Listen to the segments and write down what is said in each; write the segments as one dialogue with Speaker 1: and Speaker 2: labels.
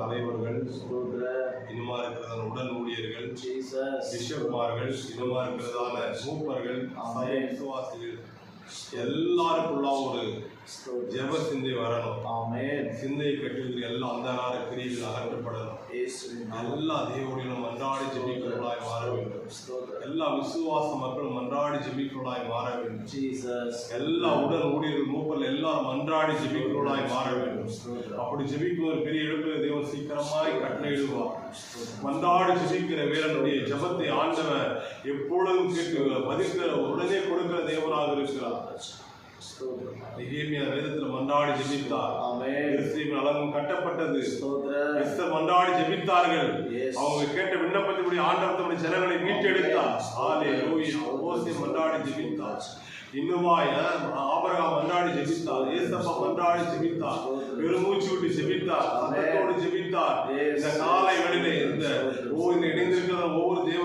Speaker 1: தலைவர்கள் இனிமா இருக்கிறதான உடல் ஊழியர்கள் பிஷப்மார்கள் இனிமா இருக்கிறதான மூப்பர்கள். விசுவாசிகள் எல்லாருக்குள்ள ஒரு ஜெப சிந்தை வரணும்.
Speaker 2: ஆமென்.
Speaker 1: சிந்தையை கட்டுகிற எல்லா அந்தகார கிரியைகள் அகற்றப்படணும். எல்லா தேவனும் மன்றாடி ஜெபிக்கிறவர்களாய் மாற வேண்டும். எல்லா விசுவாச மக்களும் மன்றாடி ஜெபிக்கிறவர்களாய் மாற வேண்டும். எல்லா உடல் ஊழியர்கள் மூப்பர்கள் எல்லாரும் மன்றாடி ஜெபிக்கிறவர்களாய் மாற வேண்டும். அப்படி ஜெபிக்கும் ஒரு பெரிய எழுப்புகிற தேவன் சீக்கிரமாய் கட்டளையிடுவார் மன்றாடி ஜெபிக்கிற வீரனுடைய ஜெபத்தை ஆண்டவர் எப்பொழுதும் கேட்க பதிக்கிற உடனே கொடுக்கிற தேவனாக இருக்கிறார். நெகேமியா வேதத்துல மன்றாடி ஜெபித்தார். எருசலேமின் அலங்கம் கட்டப்பட்டது. எஸ்தர் மன்றாடி ஜெபித்தார்கள். அவங்க கேட்ட விண்ணப்பத்தின்படி ஆண்டவர் தம்முடைய ஜனங்களை மீட்டெடுத்தார். ஆலே லூயா மோசே மன்றாடி ஜெபித்தார். இன்னுமாய் ஆபரகாம் மன்றாடி ஜெபித்தார். ஏசப்பா மன்றாடி ஜெபித்தார். பெருமூச்சு விட்டு ஜெபித்தார். சத்தத்தோடு ஜெபித்தார். இந்த காலை வேளையிலே இந்த ஓ இந்த இணைந்திருக்கிற ஒவ்வொரு தேவ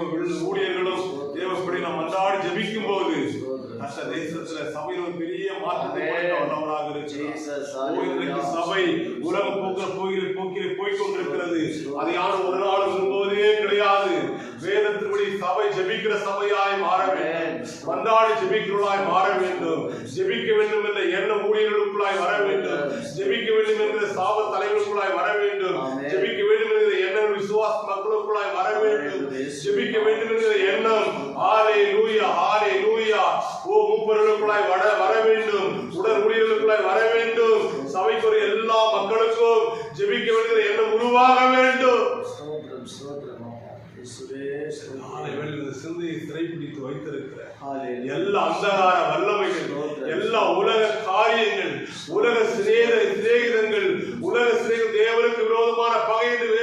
Speaker 1: ஊழியர்களும் தேவப்படி நாம் மன்றாடி ஜெபிக்கும் போது கஷ்ட தேசத்துல சபையில் ஒரு பெரிய மாற்றத்தை வல்லவராக இருக்கிறார். சபை உலகம் போக்கிற போகிற போக்கிலே போய்க் கொண்டிருக்கிறது அதை யாரும் ஒரு நாளும் விரும்புவதே கிடையாது. வேதத்தின்படி சபை ஜெபிக்கிற சபையாய் மாற வேண்டும். மன்றாடி ஜெபிக்கிறவர்களாய் மாற வேண்டும். ஜெபிக்க வேண்டும் என்ற எண்ண ஊழியர்களுக்குள்ளாய் வர வேண்டும். ஜெபிக்க வேண்டும் என்கிற சாப தலைவர்களுக்குள்ளாய் வர வேண்டும். ஜெபிக்க வேண்டும் என்கிற எண்ணம் விசுவாச மக்களுக்குள்ளாய் வர வேண்டும். ஜெபிக்க வேண்டும் என்கிற எண்ணம். ஆலே லூயா ஓ மூப்பர்களுக்குள்ளாய் வர வர வேண்டும் உடல் ஊழியர்களுக்குள்ளாய் வர வேண்டும் சபைக்குரிய எல்லா மக்களுக்கும் ஜெபிக்க வேண்டிய எண்ணம் உருவாக வேண்டும்
Speaker 2: ஸ்தோத்திரம் ஸ்தோத்திரம் இயேசுவே ஸ்தோத்திரம்
Speaker 1: நாளை வேளையில் இந்த சிந்தையை சிறைப்பிடித்து வைத்திருக்கிற
Speaker 2: ஹalleluya
Speaker 1: எல்லா அந்தகார வல்லமைகள் எல்லா உலக காரியங்கள் உலக சிநேக சிநேகிதங்கள் உலக சிநேக தேவனுக்கு விரோதமான பகை என்று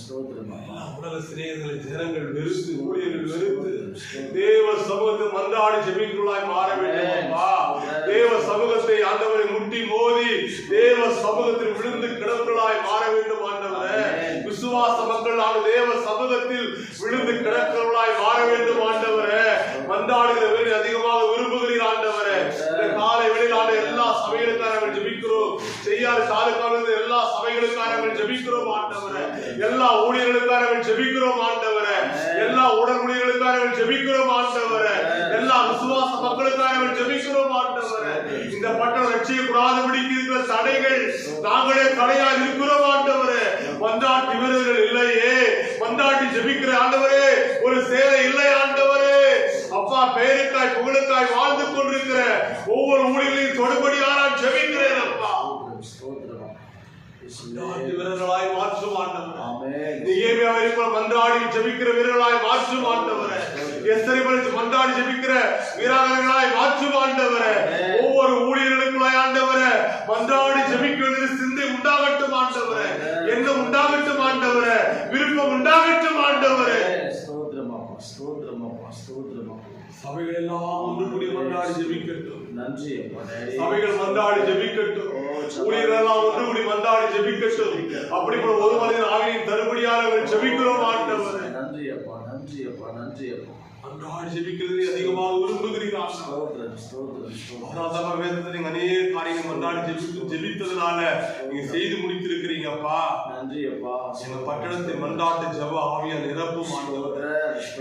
Speaker 2: ஸ்தோத்திரம்
Speaker 1: எல்லா உலக சிநேகங்களை ஜனங்கள் வெறுத்து ஊழியர்கள் வெறுத்து தேவ சமூகத்தை மன்றாடி ஜெபிக்குள்ளாய் மாற வேண்டும் அப்பா தேவ சமூகத்தை ஆண்டவரை முட்டி மோதி தேவ சமூகத்தில் விழுந்து கிடக்குள்ளாய் மாற வேண்டும் ஆண்டவரே விசுவாச மக்கள் ஆண்டு தேவ சமூகத்தில் விழுந்து கிடக்குள்ளாய் மாற வேண்டும் ஆண்டவரே மன்றாடுகிற வேலை அதிகமாக விரும்புகிறீர் ஆண்டவரே இந்த காலை வேளையில் ஆண்டு எல்லா சபைகளுக்காரர்கள் ஜெபிக்கிறோம் செய்யாறு தாலுக்காவில் எல்லா சபைகளுக்காரர்கள் ஜெபிக்கிறோம் ஆண்டவரே. எல்லா ஊழியர்களுக்காரர்கள் ஜெபிக்கிறோம் ஆண்டவரே. எல்லா உடல் ஊழியர்களுக்காரர்கள் ஜெபிக்கிறோம் ஆண்டவரே. எல்லா விசுவாச மக்களுக்காரர்கள் ஜெபிக்கிறோம் ஆண்டவரே. இந்த பட்டம் ரட்சிக்க கூடாதபடிக்கு இருக்கிற தடைகள் நாங்களே தடையா இருக்கிறோம் ஆண்டவரே. வந்தாட்டி வீரர்கள் இல்லையே. வந்தாட்டி ஜெபிக்கிற ஆண்டவரே ஒரு சேவை இல்லை ஆண்டவரே. அப்பா பெயருக்காய் புகழுக்காய் வாழ்ந்து கொண்டிருக்கிற ஒவ்வொரு ஊழியர்களையும் தொடுபடியாக ஜெபிக்கிறேன் அப்பா
Speaker 2: ஸ்தோத்திரம் இயேசுவே
Speaker 1: மந்தாட்டி வீரர்களாய் மாற்றும் ஆண்டவரே நிகேமியாவை போல மன்றாடி ஜெபிக்கிற வீரர்களாய் மாற்றும் ஆண்டவரே எஸ்தரை போல மன்றாடி ஜெபிக்கிற வீராங்கனைகளாய் மாற்றும் ஆண்டவரே ஒவ்வொரு ஊழியர்களுக்குள்ளாய் ஆண்டவரே மன்றாடி ஜெபிக்க வேண்டிய சிந்தை உண்டாகட்டும் ஆண்டவரே எண்ணம் உண்டாகட்டும் ஆண்டவரே விருப்பம் உண்டாகட்டும் ஆண்டவரே சபைகள் எல்லாம் ஒன்று கூடி மன்றாடி ஜெபிக்கட்டும்
Speaker 2: நன்றி
Speaker 1: சபைகள் மன்றாடி ஜெபிக்கட்டும். ஊழியர்கள் எல்லாம் ஒன்று கூடி மன்றாடி ஜெபிக்கட்டும். அப்படி போல ஒரு மனிதன் ஆவியின் தருபடியாக ஜெபிக்கிறோம் ஆண்டவரே.
Speaker 2: நன்றி அப்பா நன்றி அப்பா நன்றி அப்பா
Speaker 1: அன்றாட ஜெபிக்கிறது அதிகமாக விரும்புகிறீர்கள்? நீங்க அநேக காரியங்கள் அன்றாட ஜெபித்து ஜெபித்ததுனால நீங்க செய்து முடித்திருக்கிறீங்கப்பா
Speaker 2: நன்றி அப்பா.
Speaker 1: எங்க பட்டணத்தை மன்றாட்டு ஜப ஆவியால் நிரப்பும் ஆண்டவர்.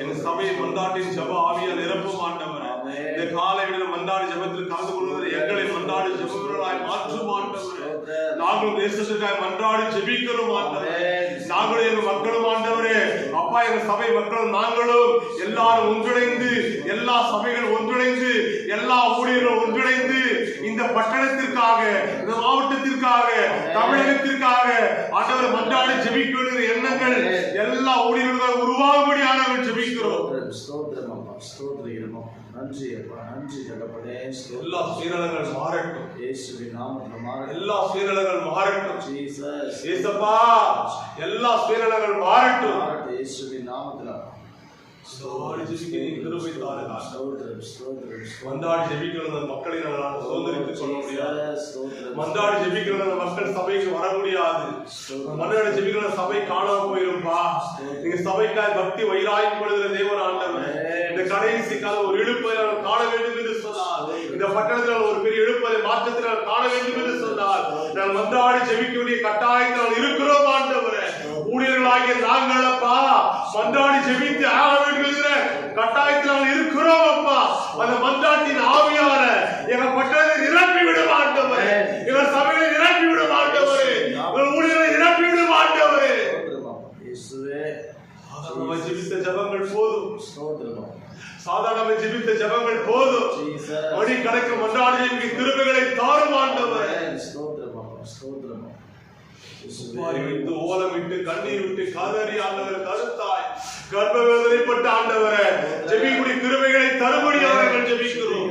Speaker 1: எங்க சபையை மன்றாட்டின் ஜப ஆவியால் நிரப்பும் ஆண்டவர். இந்த காலை விட மன்றாடி ஜபத்தில் கலந்து கொள்வதில் எங்களை மன்றாடி ஜபங்களாய் மாற்றும் ஆண்டவர் நாங்களும் தேசத்திற்காக மன்றாடி ஜெபிக்கிறோம் ஆண்டவர். நாங்களும் எங்க மக்களும் ஆண்டவரே. அப்பா எங்க சபை மக்களும் நாங்களும் எல்லாரும் ஒன்றிணைந்து எல்லா சபைகளும் ஒன்றிணைந்து எல்லா ஊழியர்களும் ஒன்றிணைந்து இந்த பட்டணத்திற்காக இந்த மாவட்டத்திற்காக தமிழகத்திற்காக ஆண்டவர் மன்றாடி ஜெபிக்க எண்ணங்கள் எல்லா ஊழியர்களும் உருவாகும்படியான நாங்கள் ஜெபிக்கிறோம்.
Speaker 2: ஸ்தோத்திரம் அப்பா ஸ்தோத்திரம். நன்றி அப்பா நன்றி தகப்பனே
Speaker 1: எல்லா சுயநலங்கள் மாறட்டும்.
Speaker 2: இயேசுவின் நாமத்தில் மாற
Speaker 1: எல்லா சுயநலங்கள் மாறட்டும்.
Speaker 2: ஜீசஸ்.
Speaker 1: ஏசப்பா எல்லா சுயநலங்கள் மாறட்டும்.
Speaker 2: மாறட்டும் இயேசுவின் நாமத்தில்.
Speaker 1: மன்றாடி ஜெபிக்க நீ கிருபை தாருங்க
Speaker 2: ஸ்தோத்திரம் ஸ்தோத்திரம்
Speaker 1: மன்றாடி ஜெபிக்கிற அந்த மக்களை சுதந்திரித்துக் கொள்ள முடியாது
Speaker 2: ஸ்தோத்திரம்
Speaker 1: மன்றாடி ஜெபிக்கிற அந்த மக்கள் சபைக்கு வர முடியாது மன்றாடி ஜெபிக்கிற சபை காணாம போயிருப்பா நீங்க சபைக்காய் பக்தி வைராய்ப்படுகிற தேவன் ஆண்டவர். இந்த கடைசி கால ஒரு இழுப்பை நாங்கள் காண வேண்டும் என்று சொன்னார். இந்த பட்டணத்தில் ஒரு பெரிய எழுப்பதை மாற்றத்தை நான் காண வேண்டும் என்று சொன்னால் நான் மன்றாடி ஜெபிக்க வேண்டிய கட்டாயத்தில் இருக்கிறோம் ஆண்டவரே. ஊழியர்களாகிய நாங்கள் அப்பா மன்றாடி ஜெபித்து ஆக வேண்டும் என்கிற கட்டாயத்தில் நாங்கள் இருக்கிறோம் அப்பா. அந்த மன்றாட்டின் ஆவியார எங்க பட்டணத்தை நிரப்பி விடும் ஆண்டவரே. எங்க சபையை நிரப்பி விடும் ஆண்டவரே. எங்கள் ஊழியர்களை நிரப்பி.
Speaker 2: இயேசுவே
Speaker 1: சாதாரணமாக ஜெபித்த ஜபங்கள் போதும். சாதாரணமாக ஜெபித்த ஜபங்கள் போதும்.
Speaker 2: ஜீசஸ்
Speaker 1: மணி கணக்கு மன்றாடி ஜெபிக்க கிருபைகளை தாரும் ஆண்டவரே. விட்டு ஓலமிட்டு கண்ணீர் விட்டு காதறி ஆண்டவர் கருத்தாய் கர்ப்பவேதனைப்பட்ட ஆண்டவரே ஜெபிக்குடி கிருபைகளை தரும்படி அவர்கள் ஜெபிக்கிறோம்.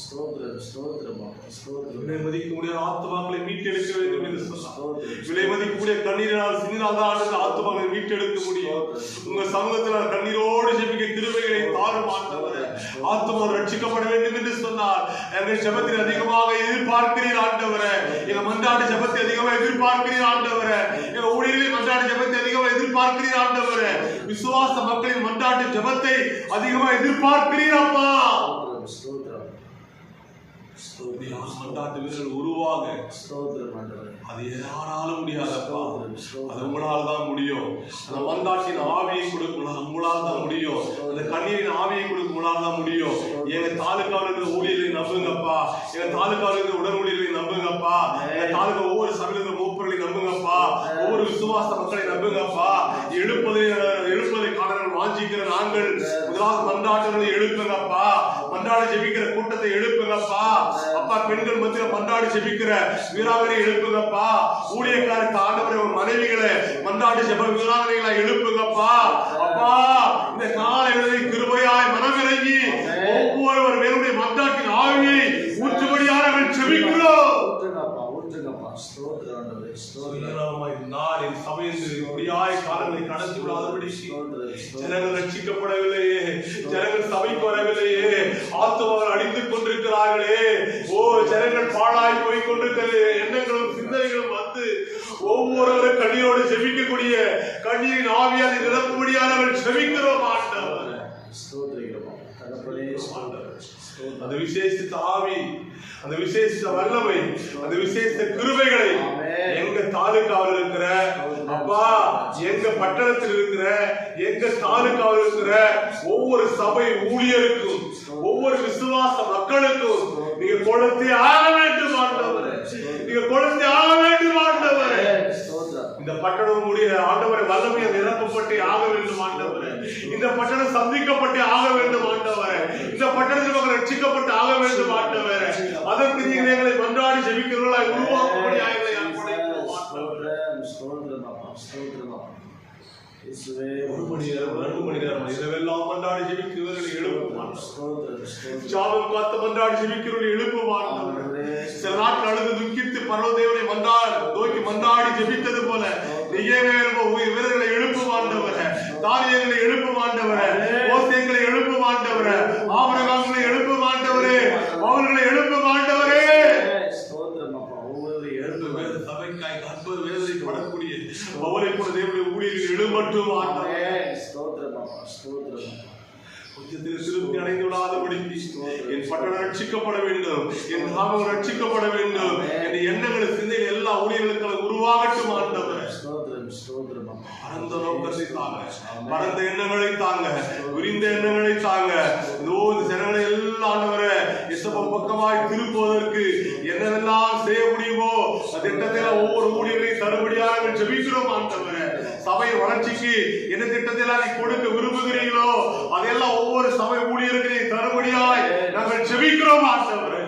Speaker 2: ஸ்தோத்திரம் அப்பா. ஸ்தோத்திரம்? ஸ்தோத்திரம். அப்பா. ஸ்தோத்திரம்
Speaker 1: விலை மதிக்க முடியாத ஆத்மாக்களை மீட்டெடுக்க வேண்டும் என்று சொன்னார். விலை மதிக்கக்கூடிய கண்ணீரினால் சிந்தினால் தான் ஆத்மாக்களை மீட்டெடுக்க முடியும். உங்க சமூகத்தில் கண்ணீரோடு ஜெபிக்க கிருபைகளை தாரும் ஆண்டவரே. ஆத்மா ரட்சிக்கப்பட வேண்டும் என்று சொன்னார். எங்கள் ஜெபத்தில் அதிகமாக எதிர்பார்க்கிறீர் ஆண்டவரே. எங்க மன்றாட்டு ஜெபத்தை அதிகமாக எதிர்பார்க்கிறீர் ஆண்டவரே. எங்க ஊழியர்களின் மன்றாட்டு ஜெபத்தை அதிகமாக எதிர்பார்க்கிறீர் ஆண்டவரே. விசுவாச மக்களின் மன்றாட்டு ஜெபத்தை அதிகமாக எதிர்பார்க்கிறீர் அப்பா. வீரர்கள் உருவாக. அது யாராலும் முடியாதப்பா. அது உங்களால் தான் முடியும். அந்த மந்தாட்டின் ஆவியை கொடுக்க உங்களால் தான் முடியும். அந்த கண்ணீரின் ஆவியை கொடுக்க உங்களால் தான் முடியும். எங்க தாலுக்காவில் இருக்கிற ஊழியர்களை நம்புங்கப்பா. எங்க தாலுக்காவில் இருக்கிற உடல் ஊழியர்களை நம்புங்கப்பா. எங்க தாலுக்கா ஒவ்வொரு சபையில் இருக்கிற மூப்பர்களை நம்புங்கப்பா. ஒவ்வொரு விசுவாச மக்களை நம்புங்கப்பா. எழுப்பதை எழுப்பதை காணங்கள் வாஞ்சிக்கிற நாங்கள். முதலாவது மன்றாட்டுகளை எழுப்புங்கப்பா. மன்றாடி ஜெபிக்கிற கூட்டத்தை எழுப்புங்கப்பா. அப்பா பெண்கள் மத்தியில மன்றாடி ஜெபிக்கிற வீராங்கனை எழுப்புங்கப்பா. ஊழியக்காரருக்கு ஆண்டவரை மனைவிகளை மன்றாடி ஜெப வீராங்கனைகளை எழுப்புங்கப்பா. அப்பா இந்த கால எழுதி கிருபையாய் மனமிறங்கி ஒவ்வொருவர் மேலுடைய மன்றாட்டின் ஆவியை ஊற்றுபடியாக ஜெபிக்கிறோம்
Speaker 2: ஊற்றுங்கப்பா ஊற்றுங்கப்பா ஸ்தோத்திரம் ஆண்டவரே
Speaker 1: நாளின் காலங்களை கடந்து விடாதபடி ஜனங்கள் ரட்சிக்கப்படவில்லையே ஜனங்கள் சபைக்கு வரவில்லையே ஆத்துமாவில் அடித்துக் கொண்டிருக்கிறார்களே. ஓ ஜனங்கள் பாழாய் போய் கொண்டிருக்கிறது. எண்ணங்களும் சிந்தனைகளும் வந்து ஒவ்வொருவரும் கண்ணீரோடு செபிக்கக்கூடிய கண்ணீரின் ஆவியால் நிரப்பும்படியானவர்கள் செபிக்கிறோம் ஆண்டவர்.
Speaker 2: ஸ்தோத்திரிக்கிறோம். தகப்பனே
Speaker 1: அந்த விசேஷித்த ஆவி அந்த விசேஷ வல்லமை அந்த விசேஷ கிருபைகளை எங்க தாலுக்காவில் இருக்கிற அப்பா எங்க பட்டணத்தில் இருக்கிற எங்க தாலுக்காவில் இருக்கிற ஒவ்வொரு சபை ஊழியருக்கும் ஒவ்வொரு விசுவாச மக்களுக்கும் நீங்க கொளுத்தி ஆக வேண்டும் ஆண்டவரே. நீங்க கொளுத்தி ஆக வேண்டும் இந்த பட்டணம் முடிய ஆண்டவரை வல்லமையை நிரப்பப்பட்டு ஆக வேண்டும் ஆண்டவரே. இந்த பட்டணம் சந்திக்கப்பட்டு ஆக வேண்டும் ஆண்டவரே. இந்த பட்டணத்தில் மக்கள் ரட்சிக்கப்பட்டு ஆக வேண்டும் ஆண்டவரே. அதற்கு நீங்கள் எங்களை மன்றாடி ஜெபிக்கிறவர்களாய் உருவாக்கும்படி எங்களை அர்ப்பணிக்கிறோம் ஆண்டவரே.
Speaker 2: ஸ்தோத்திரம் அப்பா ஸ்தோத்திரம் அப்பா
Speaker 1: சில நாட்கள் அழுது துக்கித்து பரவதேவனை மன்றாடி நோக்கி மன்றாடி ஜெபித்தது போல வீரர்களை எழுப்பும் ஆண்டவரே தானியங்களை ஓசைகளை எழுப்பும் ஆண்டவரே ஆபரகாங்களை எழுப்பும் ஆண்டவரே அவர்களை எழுப்பும் ஆண்டவரே
Speaker 2: ஸ்தோத்திரம் அப்பா ஒவ்வொரு எழுந்து
Speaker 1: வேத சபைக்காய் அற்புத வேதனை படக்கூடிய அவரை கூட தேவனுடைய ஊழியர்கள் எழுமட்டும் ஆண்டவரே
Speaker 2: ஸ்தோத்திரம் அப்பா ஸ்தோத்திரம். அப்பா
Speaker 1: கொஞ்சத்தில் திருப்தி அடைந்து விடாதபடிக்கு என் பட்டணம் ரட்சிக்கப்பட வேண்டும். என் ரட்சிக்கப்பட வேண்டும். என் எண்ணங்கள் சிந்தையில் எல்லா ஊழியர்களுக்கு உருவாகட்டும் ஆண்டவரே. பரந்த நோக்கத்தை தாங்க. பரந்த எண்ணங்களை தாங்க. விரிந்த எண்ணங்களை தாங்க. இதோ இந்த ஜனங்களை எல்லாம் ஆண்டவரே பக்கமாய் திருப்புவதற்கு என்னவெல்லாம் செய்ய முடியுமோ அந்த திட்டத்தை எல்லாம் ஒவ்வொரு ஊழியர்களையும் தருபடியாக ஜெபிக்கிறோம் ஆண்டவரே. சபை வளர்ச்சிக்கு என்ன திட்டத்தை எல்லாம் நீ கொடுக்க விரும்புகிறீங்களோ அதையெல்லாம் ஒவ்வொரு சபை ஊழியர்களையும் தருபடியாய் நாங்கள் ஜெபிக்கிறோம் ஆண்டவரே.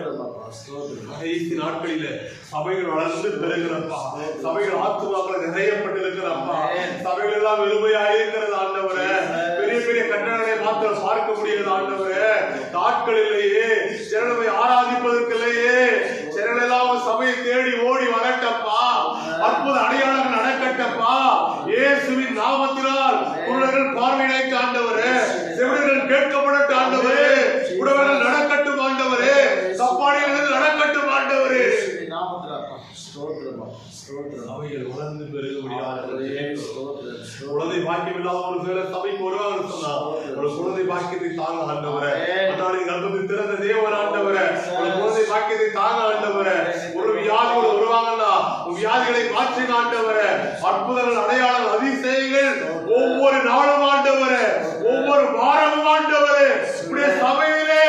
Speaker 1: கடைசி நாட்களில சபைகள் வளர்ந்து பெறுகிறப்பா சபைகள் ஆத்துமாக்கள் நிறையப்பட்டிருக்கிறப்பா சபைகள் எல்லாம் வெறுமையா இருக்கிறது ஆண்டவரே. பெரிய பெரிய கட்டணங்களை மாத்திரம் பார்க்க முடியாது ஆண்டவரே. நாட்களிலேயே ஜனவை ஆராதிப்பதற்கிலேயே ஆராதிப்பதற்கு இல்லையே ஜனங்கள் எல்லாம் சபையை தேடி ஓடி வரட்டப்பா அற்புத அடையாளங்கள் நடக்கட்டப்பா இயேசுவின் நாமத்தினால் குருடர்கள் பார்வையிடைக்கு ஆண்டவரே செவிடர்கள் கேட்கப்படட்டு ஆண்டவரே உடவர்கள் நடக்கட்டும் ஆண்டவரே. சப்பாடிகள் நடக்கட்டும் ஆண்டவரே. அவைகள் வளர்ந்து
Speaker 2: ஸ்தோத்திரம்
Speaker 1: குழந்தை பாக்கியம் இல்லாத ஒரு சில சபைக்கு ஒரு குழந்தை பாக்கியத்தை தாங்க ஆண்டவரே. திறந்த தேவன் ஆண்டவரே. ஒரு குழந்தை பாக்கியத்தை தாங்க ஆண்டவரே. ஒரு வியாதியோட வருவாங்கன்னா உன் வியாதிகளை மாற்றி ஆண்டவரே. அற்புதங்கள் அடையாளம் ஒவ்வொரு நாளும் ஆண்டவரே ஒவ்வொரு வாரமும் ஆண்டவரே உடைய சபையிலே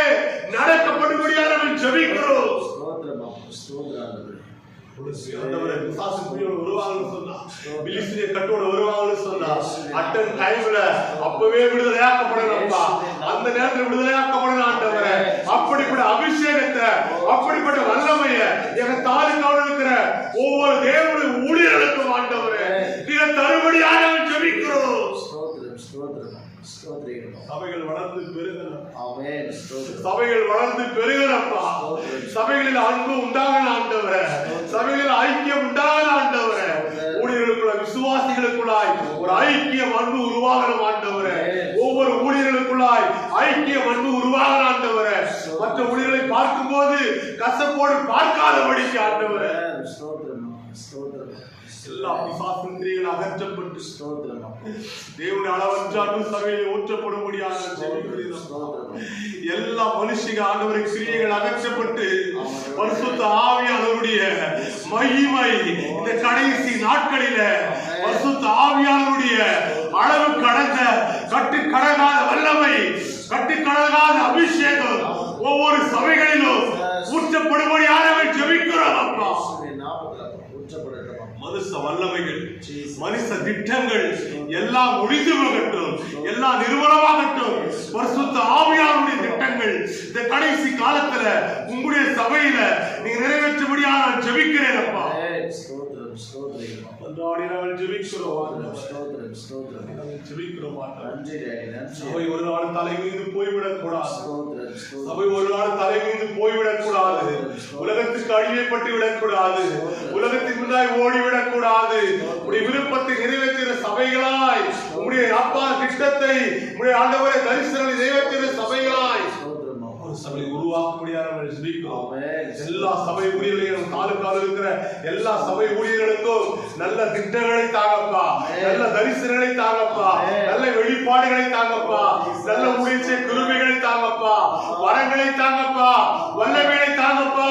Speaker 1: நடக்கப்படும்படியாக நாங்கள் ஜெபிக்கிறோம் வருவாங்கன்னு சொன்னா, பிலிஸ்திய வருவாங்கன்னு சொன்னா, டைம்ல அப்பவே விடுதலையாக்கப்படணும்ப்பா. அந்த நேரத்துல விடுதலையாக்கப்படணும் ஆண்டவரே. அப்படிப்பட்ட அபிஷேகத்தை அப்படிப்பட்ட வல்லமைய எங்க தாலுக்காவில் இருக்கிற ஒவ்வொரு தேவனுடைய ஊழியர்களுக்கும் ஆண்டவரே நீங்க தருபடியாக நாங்கள் ஜெபிக்கிறோம்
Speaker 2: ஸ்தோத்திரம் ஸ்தோத்திரம் ஸ்தோத்திரம்
Speaker 1: சபைகள் வளர்ந்து பெருகணும். சபைகள் வளர்ந்து பெருகனப்பா சபைகளில் அன்பு உண்டாகல ஆண்டவரே. சபைகளில் ஐக்கியம் உண்டாகல ஆண்டவரே. ஊழியர்களுக்குள்ள விசுவாசிகளுக்குள்ளாய் ஒரு ஐக்கியம் அன்பு உருவாகணும் ஆண்டவரே. ஒவ்வொரு ஊழியர்களுக்குள்ளாய் ஐக்கியம் அன்பு உருவாகணும் ஆண்டவரே. மற்ற ஊழியர்களை பார்க்கும்போது கசப்போடு பார்க்காதபடிக்கு ஆண்டவரே. எல்லா பிசாசின் கிரியைகள் அகற்றப்பட்டு. தேவனுடைய அளவற்ற அன்பு சபையில் ஊற்றப்படும்படியாக எல்லா மனுஷிக ஆண்டவரை கிரியைகள் அகற்றப்பட்டு பரிசுத்த ஆவியானவருடைய மகிமை இந்த கடைசி நாட்களில பரிசுத்த ஆவியானவருடைய அளவு கடந்த கட்டு கடகாத வல்லமை கட்டு கடகாத அபிஷேகம் ஒவ்வொரு சபைகளிலும் ஊற்றப்படும்படியாக நாங்கள் ஜெபிக்கிறோம் அப்பா
Speaker 2: இயேசுவின் நாமத்தில் அப்பா. ஊற்றப்படட்டும் அப்பா.
Speaker 1: மனுஷ வல்லமைகள் மனுஷ திட்டங்கள் எல்லாம் முடிந்து போகட்டும் எல்லாம் நிறுவனமாகட்டும் பரிசுத்த ஆவியாருடைய திட்டங்கள் இந்த கடைசி காலத்துல உங்களுடைய சபையில நீங்க நிறைவேற்றும்படியாக நான் ஜெபிக்கிறேன் அப்பா. ஜெபிக்கிறோம். ஆண்டவரே. சபை ஒரு நாள் நாள் தலைவிந்து போய்விடக் கூடாது உலகத்துக்கு அடிமைப்பட்டு விடக்கூடாது. உலகத்தின் முன்னாய் ஓடிவிடக் கூடாது உடைய விருப்பத்தை நிறைவேற்றுகிற சபைகளாய் உடைய அப்பா திட்டத்தை உடைய ஆண்டவரை தரிசனங்களை நிறைவேற்றுகிற சபைகளாய். சபை உருவாக்க முடியாத ஜெபிக்கிறோம். எல்லா சபை ஊழியர்களையும் தாலுக்காவில் இருக்கிற எல்லா சபை ஊழியர்களுக்கும் நல்ல திட்டங்களை தாங்கப்பா. நல்ல தரிசனங்களை தாங்கப்பா. நல்ல வெளிப்பாடுகளை தாங்கப்பா. நல்ல கிருமைகளை தாங்கப்பா. வரங்களை தாங்கப்பா. வல்லமைகளை தாங்கப்பா.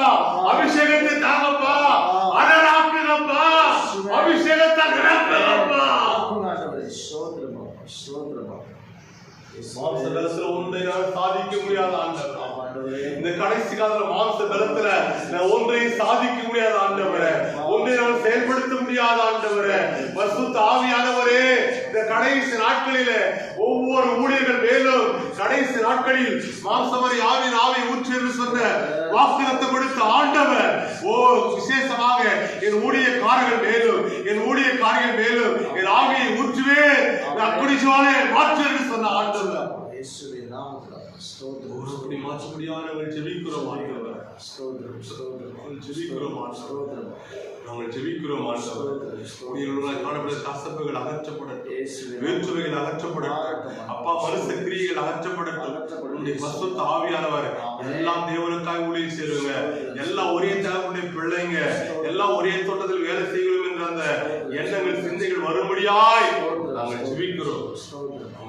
Speaker 1: அபிஷேகத்தை தாங்கப்பா. அனலாக்குங்கப்பா அபிஷேகத்தை நிரப்புங்கப்பா. மாம்ச பலத்துல ஒன்றை நான் சாதிக்க முடியாத ஆண்டவர். இந்த கடைசி காலத்துல மாம்ச பலத்துல ஒன்றையும் சாதிக்க முடியாத ஆண்டவரே. ஒன்றை நான் செயல்படுத்த முடியாத ஆண்டவரே. பரிசுத்த ஆவியானவரே இந்த கடைசி நாட்களிலே ஒவ்வொரு ஊழியர்கள் மேலும் நாட்களில் மாம்சமரி ஆவின் ஆவி ஊற்றி என்று சொன்ன வாக்குறுத்தம் கொடுத்த ஆண்டவர். ஓ விசேஷமாக என் ஊழியக்காரர்கள் மேலும் என் ஊழியக்காரர்கள் மேலும் என் ஆவியை ஊற்றுவேன். அப்படி ஜுவாலை மாற்று என்று சொன்ன ஆண்டவர். அப்படி மாற்ற முடியாத நாங்கள் ஜெபிக்கிறோம் ஆண்டவர்.
Speaker 2: ஸ்தோத்திரம் ஸ்தோத்திரம்
Speaker 1: நாங்கள் ஜெபிக்கிறோம்? ஆண்டவர்
Speaker 2: ஸ்தோத்திரம்
Speaker 1: நாங்கள் ஜெபிக்கிறோம்? ஆண்டவர் ஊழியர்களால் காணப்பட்ட கசப்புகள் அகற்றப்படட்டும். வேற்றுமைகள் அகற்றப்படட்டும். அப்பா மனுஷ கிரியைகள் அகற்றப்படட்டும். உன்னுடைய பசுத்த ஆவியானவர் எல்லாம் தேவனுக்காக ஊழியம் சேருங்க எல்லாம் ஒரே பிள்ளைங்க. எல்லாம் ஒரே தோட்டத்தில் வேலை செய்யணும் என்ற அந்த எண்ணங்கள் சிந்தைகள் வரும்படியாய் நாங்கள் ஜெபிக்கிறோம்.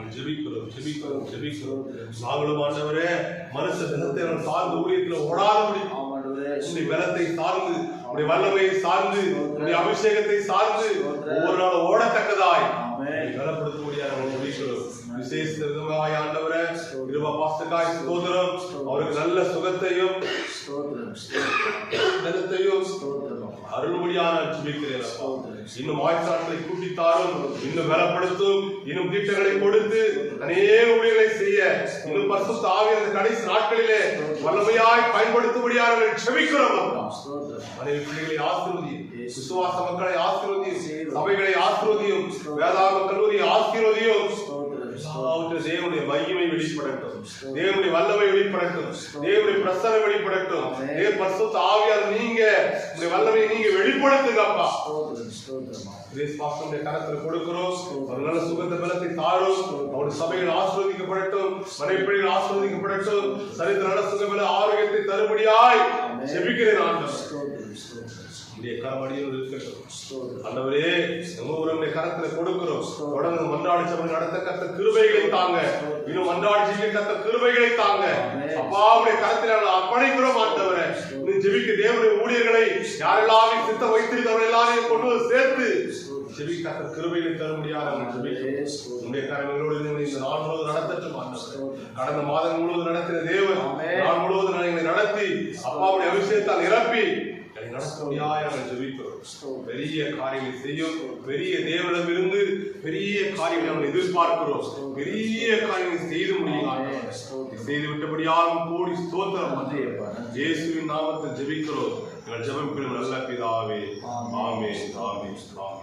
Speaker 1: நாங்கள் ஜெபிக்கிறோம் ஜெபிக்கிறோம் ஜெபிக்கிறோம். நாங்களும் ஆண்டவரே மனுஷ தினத்தை சார்ந்த ஊழியத்தில் ஓடாதபடி. உன்னுடைய பலத்தை சார்ந்து உன்னுடைய வல்லமையை சார்ந்து உன்னுடைய அபிஷேகத்தை சார்ந்து ஒவ்வொரு நாளும் ஓடத்தக்கதாய். பலப்படுத்தக்கூடிய ஆண்டவரே கிருபா ஸ்தோத்திரம். அவருக்கு நல்ல சுகத்தையும் ஜெபிக்கிறேன் அப்பா.
Speaker 2: ஸ்தோத்திரம்.
Speaker 1: இன்னும் கூட்டித்தாரும் இன்னும் பலப்படுத்தும் இன்னும் தீட்டங்களை கொடுத்து அநேக ஊழியர்களை செய்ய இன்னும் ஆவிய அந்த கடைசி நாட்களிலே வல்லமையாய் பயன்படுத்தும்படியாக.
Speaker 2: ஸ்தோத்திரம்.
Speaker 1: மனைவி பிள்ளைகளை ஆசீர்வதியும் விசுவாச மக்களை ஆசீர்வதியும் சபைகளை ஆசீர்வதியும் வேதாந்த கல்லூரியை ஆசீர்வதியும். எல்லாவற்றிலும் தேவனுடைய மகிமை வெளிப்படட்டும். தேவனுடைய வல்லமை வெளிப்படட்டும். தேவனுடைய பிரசனை வெளிப்படட்டும். தேவ பரிசுத்த ஆவியார் நீங்க உங்களுடைய வல்லமையை நீங்க
Speaker 2: ஸ்தோத்திரம் அப்பா.
Speaker 1: கரத்துல கொடுக்கிறோம். ஒரு நல்ல சுகந்த பலத்தை தாரும். அவருடைய சபைகள் ஆசிர்வதிக்கப்படட்டும். மனைப்பிள்ளைகள் ஆசிர்வதிக்கப்படட்டும். சரித்திர நல்ல சுகபல ஆரோக்கியத்தை தருபடியாய் ஜெபிக்கிறேன்
Speaker 2: ஸ்தோத்திரம்
Speaker 1: உடைய கரமடியில் இருக்கட்டும்.
Speaker 2: ஸ்தோத்திரம்
Speaker 1: ஆண்டவரே நம்முடைய கரத்துல கொடுக்கிறோம். தொடர்ந்து மன்றாடி சபை நடத்த கத்த கிருபைகளை தாங்க. இன்னும் மன்றாடி செய்ய கத்த கிருபைகளை தாங்க. அப்பா உடைய கரத்தில் நாங்கள் அர்ப்பணிக்கிறோம் ஆண்டவரே. நீ ஜெபிக்க தேவனுடைய ஊழியர்களை யாரெல்லாம் சித்தம் வைத்திருக்கிறவர்கள் எல்லாரையும் கொண்டு வந்து சேர்த்து ஜெபிக்க கத்த கிருபைகளை தர முடியாது நாங்கள் ஜெபிக்கிறோம். உடைய கரங்களோடு இருந்து இந்த நாள் முழுவதும் நடத்தட்டும் ஆண்டவரே. கடந்த மாதம் முழுவதும் நடத்தின தேவன்
Speaker 2: ஆமென்.
Speaker 1: நாள் முழுவதும் நடத்தி அப்பாவுடைய அபிஷேகத்தால் நிரப்பி முடியாது நாங்கள் ஜெபிக்கிறோம். பெரிய காரியங்களை செய்யும் பெரிய தேவனிடமிருந்து பெரிய காரியங்களை நாங்கள் எதிர்பார்க்கிறோம். பெரிய காரியங்களை செய்து முடியும் செய்து விட்டபடியாலும் கோடி ஸ்தோத்திரம். இயேசுவின் நாமத்தில் ஜெபிக்கிறோம். எங்கள் ஜெபம் நல்ல பிதாவே. ஆமென் ஆமென் ஆமென்.